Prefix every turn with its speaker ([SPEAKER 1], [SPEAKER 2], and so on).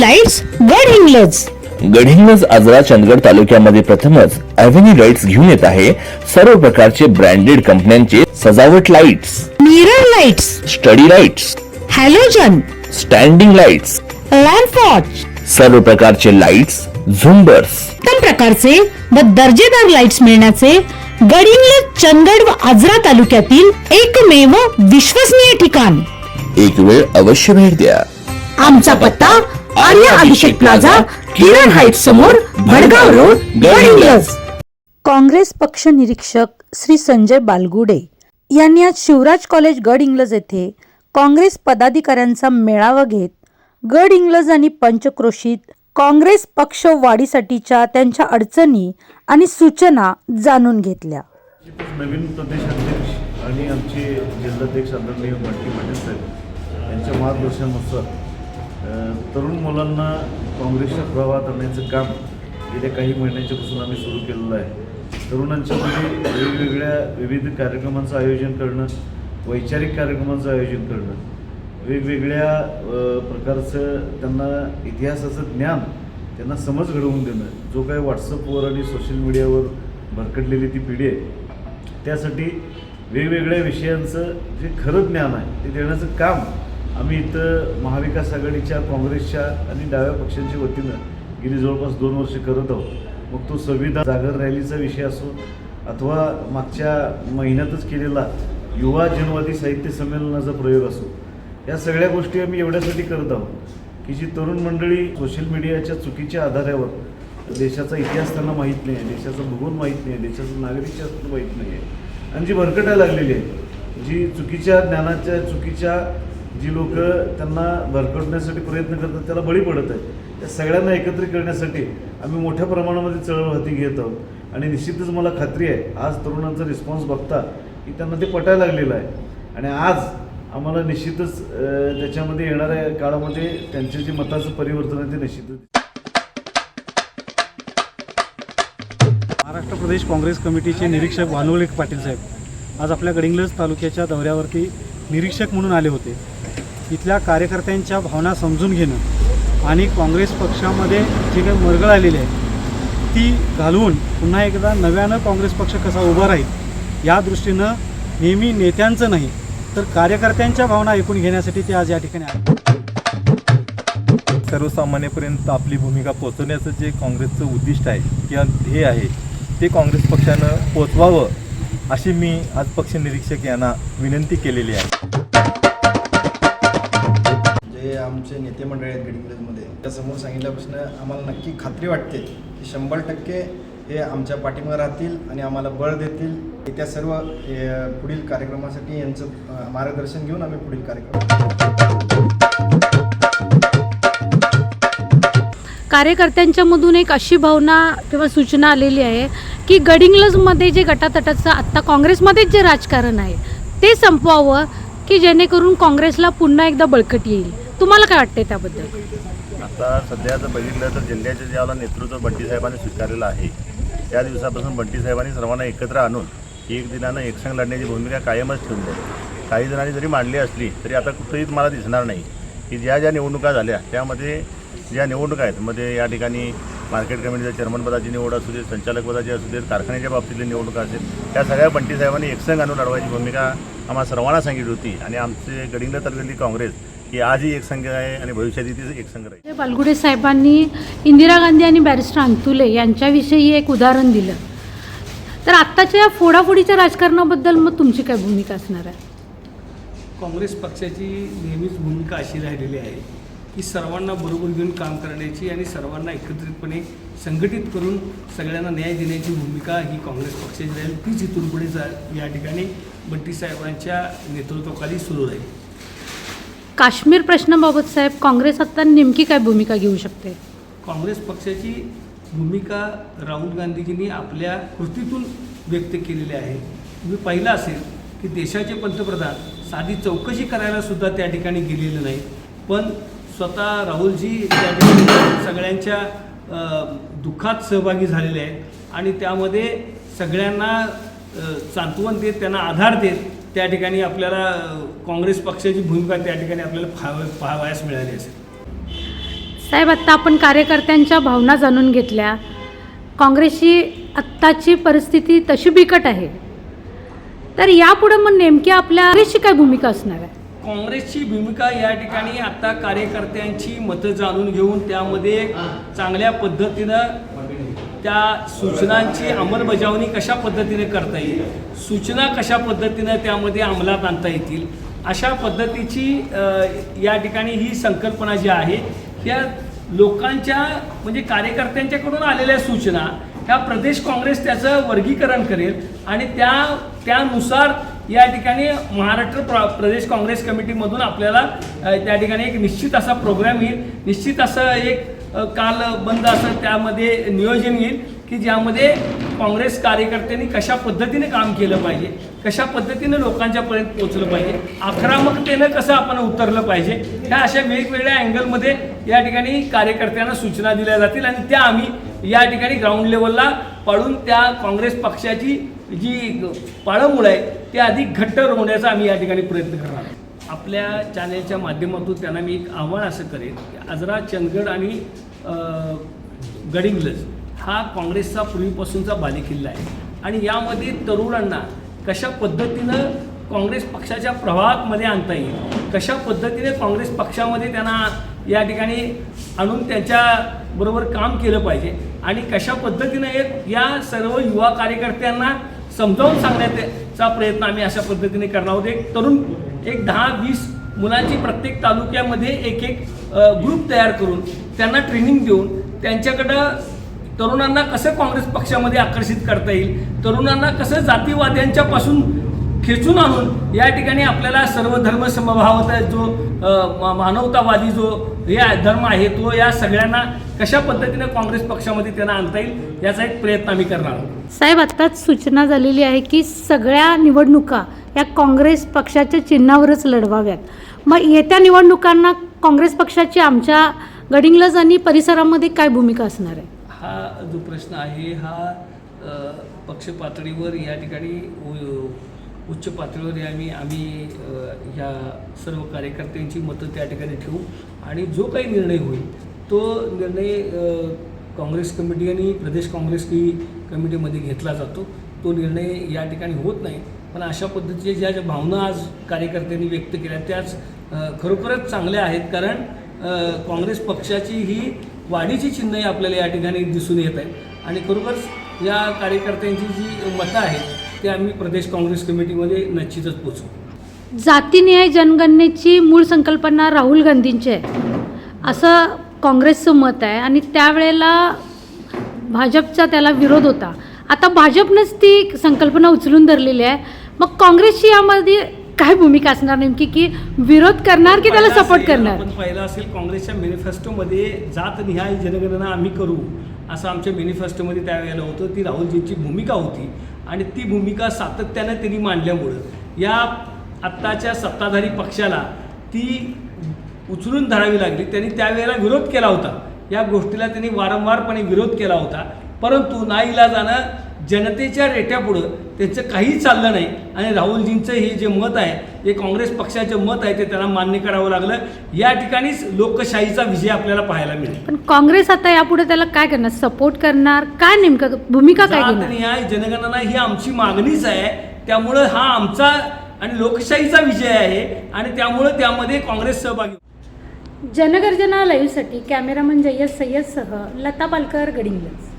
[SPEAKER 1] Lights गड हिंग्लज
[SPEAKER 2] गडहिंग्लज आजरा चंदगड तालुक्यामध्ये प्रथमच अव्हेन्यू लाईट्स घेऊन येत आहे. सर्व प्रकारचे ब्रँडेड कंपन्यांचे सजावट lights
[SPEAKER 1] mirror lights
[SPEAKER 2] study lights
[SPEAKER 1] halogen
[SPEAKER 2] standing lights
[SPEAKER 1] lamp watch
[SPEAKER 2] सर्व प्रकारचे लाईट्स झुंबर्स
[SPEAKER 1] उत्तम प्रकारचे व दर्जेदार लाईट्स मिळण्याचे गडिंग्लज चंदगड व आजरा तालुक्यातील एकमेव विश्वसनीय ठिकाण.
[SPEAKER 2] एक वेळ अवश्य भेट द्या.
[SPEAKER 1] आमचा पत्ता आर्य अभिषेक प्लाझा किरण हाईट समोर भडगाव रोड
[SPEAKER 3] काँग्रेस पक्ष निरीक्षक श्री संजय बालगुडे यांनी आज शिवराज कॉलेज गड इंग्लज येथे काँग्रेस पदाधिकाऱ्यांचा मेळावा घेत गड इंग्लज आणि पंचक्रोशीत काँग्रेस पक्ष वाढीसाठीच्या त्यांच्या अडचणी आणि सूचना जाणून घेतल्या.
[SPEAKER 4] नवीन प्रदेशाध्यक्ष आणि आमचे जिल्हाध्यक्ष आदरणीय बंटी पाटील साहेब यांच्या मार्गदर्शनानुसार तरुण मुलांना काँग्रेसच्या प्रवाहात आणण्याचं काम गेल्या काही महिन्यांच्यापासून आम्ही सुरू केलेलं आहे. तरुणांच्यामध्ये वेगवेगळ्या विविध कार्यक्रमांचं आयोजन करणं वैचारिक कार्यक्रमांचं आयोजन करणं वेगवेगळ्या प्रकारचं त्यांना इतिहासाचं ज्ञान त्यांना समज घडवून देणं जो काही व्हॉट्सअपवर आणि सोशल मीडियावर भरकटलेली ती पिढी आहे त्यासाठी वेगवेगळ्या विषयांचं जे खरं ज्ञान आहे ते देण्याचं काम आम्ही इथं महाविकास आघाडीच्या काँग्रेसच्या आणि डाव्या पक्षांच्या वतीनं गेली जवळपास दोन वर्ष करत आहोत. मग तो संविधान जागर रॅलीचा विषय असो अथवा मागच्या महिन्यातच केलेला युवा जनवादी साहित्य संमेलनाचा प्रयोग असो या सगळ्या गोष्टी आम्ही एवढ्यासाठी करत आहोत की जी तरुण मंडळी सोशल मीडियाच्या चुकीच्या आधारावर देशाचा इतिहास त्यांना माहीत नाही आहे देशाचं भूगोल माहीत नाही आहे देशाचं नागरिकशास्त्र माहीत नाही आहे. आणि जी भरकटायला लागलेली आहे जी चुकीच्या ज्ञानाच्या चुकीच्या जी लोक त्यांना भरकटण्यासाठी प्रयत्न करतात त्याला बळी पडत आहेत. त्या सगळ्यांना एकत्रित करण्यासाठी आम्ही मोठ्या प्रमाणामध्ये चळवळ हाती घेत आहोत. आणि निश्चितच मला खात्री आहे आज तरुणांचा रिस्पॉन्स बघता की त्यांना ते पटायला लागलेलं आहे. आणि आज आम्हाला निश्चितच त्याच्यामध्ये येणाऱ्या काळामध्ये त्यांचे जे मताचं परिवर्तन आहे ते निश्चितच
[SPEAKER 5] महाराष्ट्र प्रदेश काँग्रेस कमिटीचे निरीक्षक भानुवले पाटील साहेब. आज आपल्या गडिंग्लज तालुक्याच्या दौऱ्यावरती निरीक्षक म्हणून आले होते. इथल्या कार्यकर्त्यांच्या भावना समजून घेणं आणि काँग्रेस पक्षामध्ये जी काही मरगळ आलेली आहे ती घालवून पुन्हा एकदा नव्यानं काँग्रेस पक्ष कसा उभा राहील या दृष्टीनं नेहमी नेत्यांचं नाही तर कार्यकर्त्यांच्या भावना ऐकून घेण्यासाठी ते आज या ठिकाणी आले.
[SPEAKER 6] सर्वसामान्यपर्यंत आपली भूमिका पोहोचवण्याचं जे काँग्रेसचं उद्दिष्ट आहे किंवा ध्येय आहे ते काँग्रेस पक्षानं पोचवावं अशी मी आज पक्ष निरीक्षक यांना विनंती केलेली आहे.
[SPEAKER 7] जे आमचे नेते मंडळी आहेत गडिंग्लजमध्ये त्यासमोर सांगितल्यापासून आम्हाला नक्की खात्री वाटते की शंभर टक्के हे आमच्या पाठीमागे राहतील आणि आम्हाला बळ देतील. त्या सर्व पुढील कार्यक्रमासाठी यांचं मार्गदर्शन घेऊन आम्ही पुढील कार्यक्रम
[SPEAKER 8] कार्यकर्त्यांच्या मधून एक अशी भावना किंवा सूचना आलेली आहे की गडिंग्लजमध्ये जे गटातटाचं आत्ता काँग्रेसमध्येच जे राजकारण आहे ते संपवावं की जेणेकरून काँग्रेसला पुन्हा एकदा बळकट येईल. तुम्हाला काय वाटतंय त्याबद्दल?
[SPEAKER 6] आता सध्या जर बघितलं तर जिल्ह्याचे ज्याला नेतृत्व बंटी साहेबांनी स्वीकारलेलं आहे त्या दिवसापासून बंटी साहेबांनी सर्वांना एकत्र आणून एक दिनानं एकसंग लढण्याची भूमिका कायमच ठेवली आहे काही जणांनी जरी मांडली असली तरी आता कुठेही मला दिसणार नाही. की ज्या ज्या निवडणुका झाल्या त्यामध्ये ज्या निवडणुका आहेत मध्ये या ठिकाणी मार्केट कमिटीच्या चेअरमनपदाची निवड असू दे संचालकपदाची असू देत कारखान्याच्या बाबतीतली निवडणुका असेल त्या सगळ्या बंटी साहेबांनी आणून लढवायची भूमिका आम्हाला सर्वांना सांगितली होती. आणि आमचे गडिंग्ल तालुक्यातली काँग्रेस ही आजही एकसंघ आहे आणि भविष्यातही ती एकसंघ राहील.
[SPEAKER 8] बालगुडे साहेबांनी इंदिरा गांधी आणि बॅरिस्टर अंतुले यांच्याविषयी एक उदाहरण दिलं. तर आत्ताच्या या फोडाफोडीच्या राजकारणाबद्दल मग तुमची काय भूमिका असणार आहे?
[SPEAKER 9] काँग्रेस पक्षाची नेहमीच भूमिका अशी राहिलेली आहे की सर्वांना बरोबर घेऊन काम करण्याची आणि सर्वांना एकत्रितपणे संघटित करून सगळ्यांना न्याय देण्याची भूमिका ही काँग्रेस पक्षाची राहील. तीच इथून पुढे जा या ठिकाणी बंटी साहेबांच्या नेतृत्वाखाली सुरू राहील.
[SPEAKER 8] काश्मीर प्रश्नाबाबत साहेब काँग्रेस आता नेमकी काय भूमिका घेऊ शकते?
[SPEAKER 9] काँग्रेस पक्षाची भूमिका राहुल गांधीजींनी आपल्या कृतीतून व्यक्त केलेली आहे. तुम्ही पाहिलं असेल की देशाचे पंतप्रधान साधी चौकशी करायला सुद्धा त्या ठिकाणी गेलेले नाही पण स्वतः राहुलजी त्या ठिकाणी सगळ्यांच्या दुःखात सहभागी झालेले आहेत. आणि त्यामध्ये सगळ्यांना सांत्वन देत त्यांना आधार देत त्या ठिकाणी आपल्याला काँग्रेस पक्षाची भूमिका त्या ठिकाणी आपल्याला पाहाव पाहावयास मिळाली असेल.
[SPEAKER 8] साहेब आत्ता आपण कार्यकर्त्यांच्या भावना जाणून घेतल्या. काँग्रेसची आत्ताची परिस्थिती तशी बिकट आहे. तर यापुढे मग नेमकी आपल्या काँग्रेसची काय भूमिका असणार आहे?
[SPEAKER 9] काँग्रेसची भूमिका या ठिकाणी आता कार्यकर्त्यांची मतं जाणून घेऊन त्यामध्ये चांगल्या पद्धतीनं त्या सूचनांची अंमलबजावणी कशा पद्धतीने करता येईल? सूचना कशा पद्धतीनं त्यामध्ये अंमलात आणता येतील? अशा पद्धतीची या ठिकाणी ही संकल्पना जी आहे ह्या लोकांच्या म्हणजे कार्यकर्त्यांच्याकडून आलेल्या सूचना ह्या प्रदेश काँग्रेस त्याचं वर्गीकरण करेल आणि त्या त्यानुसार या ठिकाणी महाराष्ट्र प्र प्रदेश काँग्रेस कमिटीमधून आपल्याला त्या ठिकाणी एक निश्चित असा प्रोग्राम येईल. निश्चित असं एक काल बंद असं त्यामध्ये नियोजन येईल की ज्यामध्ये काँग्रेस कार्यकर्त्यांनी कशा पद्धतीने काम केलं पाहिजे कशा पद्धतीने लोकांच्यापर्यंत पोचलं पाहिजे आक्रमकतेनं कसं आपण उतरलं पाहिजे ह्या अशा वेगवेगळ्या अँगलमध्ये या ठिकाणी कार्यकर्त्यांना सूचना दिल्या जातील आणि त्या आम्ही या ठिकाणी ग्राउंड लेवलला पाडून त्या काँग्रेस पक्षाची जी पाळंमुळं आहे ते अधिक घट्ट होण्याचा आम्ही या ठिकाणी प्रयत्न करणार आहोत. आपल्या चॅनेलच्या माध्यमातून त्यांना मी एक आव्हान असं करेन की आजरा चंदगड आणि गडिंग्लज हा काँग्रेसचा पूर्वीपासूनचा बालेकिल्ला आहे. आणि यामध्ये तरुणांना कशा पद्धतीनं काँग्रेस पक्षाच्या प्रवाहामध्ये आणता येईल कशा पद्धतीने काँग्रेस पक्षामध्ये त्यांना या ठिकाणी आणून त्यांच्याबरोबर काम केलं पाहिजे आणि कशा पद्धतीनं एक या सर्व युवा कार्यकर्त्यांना समजावून सांगण्याचा प्रयत्न आम्ही अशा पद्धतीने करणार आहोत. एक तरुण एक दहा वीस मुलांची प्रत्येक तालुक्यामध्ये एक एक ग्रुप तयार करून त्यांना ट्रेनिंग देऊन त्यांच्याकडं तरुणांना कसं काँग्रेस पक्षामध्ये आकर्षित करता येईल तरुणांना कसं जातीवाद्यांच्यापासून खेचून आणून या ठिकाणी आपल्याला सर्व धर्म समभावता जो मा- मानवतावादी जो या धर्म आहे तो या सगळ्यांना कशा पद्धतीने काँग्रेस पक्षामध्ये त्यांना आणता येईल याचा एक प्रयत्न आम्ही करणार आहोत.
[SPEAKER 8] साहेब आत्ताच सूचना झालेली आहे की सगळ्या निवडणुका या काँग्रेस पक्षाच्या चिन्हावरच लढवाव्यात. मग येत्या निवडणुकांना काँग्रेस पक्षाची आमच्या गडिंग्लज आणि परिसरामध्ये काय भूमिका असणार आहे?
[SPEAKER 9] हा जो प्रश्न आहे हा पक्ष पातळीवर या ठिकाणी उ- उच्च पातळीवर या आम्ही आम्ही ह्या सर्व कार्यकर्त्यांची मतं त्या ठिकाणी ठेवू. आणि जो काही निर्णय होईल तो निर्णय काँग्रेस कमिटी आणि प्रदेश काँग्रेस की कमिटीमध्ये घेतला जातो. तो निर्णय या ठिकाणी होत नाही. पण अशा पद्धतीच्या ज्या ज्या भावना आज कार्यकर्त्यांनी व्यक्त केल्या त्याच खरोखरच चांगल्या आहेत. कारण काँग्रेस पक्षाची ही वाढीची चिन्हही आपल्याला या ठिकाणी दिसून येत आहेत. आणि खरोखरच या कार्यकर्त्यांची जी मतं आहेत ते आम्ही प्रदेश काँग्रेस कमिटीमध्ये निश्चितच पोचू
[SPEAKER 8] जातीनिहाय जनगणनेची मूळ संकल्पना राहुल गांधींची आहे. असं काँग्रेसचं मत आहे. आणि त्यावेळेला भाजपचा त्याला विरोध होता. आता भाजपनंच ती संकल्पना उचलून धरलेली आहे. मग काँग्रेसची यामध्ये काय भूमिका असणार नेमकी? की विरोध करणार की त्याला सपोर्ट करणार?
[SPEAKER 9] आपण पाहिलं असेल काँग्रेसच्या मॅनिफेस्टोमध्ये जातनिहाय जनगणना आम्ही करू असं आमच्या मॅनिफेस्टोमध्ये त्यावेळेला होतं. ती राहुलजींची भूमिका होती आणि ती भूमिका सातत्यानं त्यांनी मांडल्यामुळं. या आत्ताच्या सत्ताधारी पक्षाला ती उचलून धरावी लागली. त्यांनी त्यावेळेला विरोध केला होता. या गोष्टीला त्यांनी वारंवारपणे विरोध केला होता. परंतु नाईलाजानं जनतेच्या रेट्यापुढं त्यांचं काहीही चाललं नाही. आणि राहुलजींचं हे जे मत आहे हे काँग्रेस पक्षाचं मत आहे ते त्यांना मान्य करावं लागलं. या ठिकाणीच लोकशाहीचा विजय आपल्याला पाहायला मिळेल.
[SPEAKER 8] पण काँग्रेस आता यापुढे त्याला काय करणार? सपोर्ट करणार? काय नेमकं भूमिका काय घेणार?
[SPEAKER 9] जनगणना ही आमची मागणीच आहे. त्यामुळं हा आमचा आणि लोकशाहीचा विजय आहे. आणि त्यामुळं त्यामध्ये काँग्रेस सहभागी
[SPEAKER 8] जनगर्जना लाईव्हसाठी कॅमेरामन जय्यद सय्यदसह लता पालकर गडिंग्लज.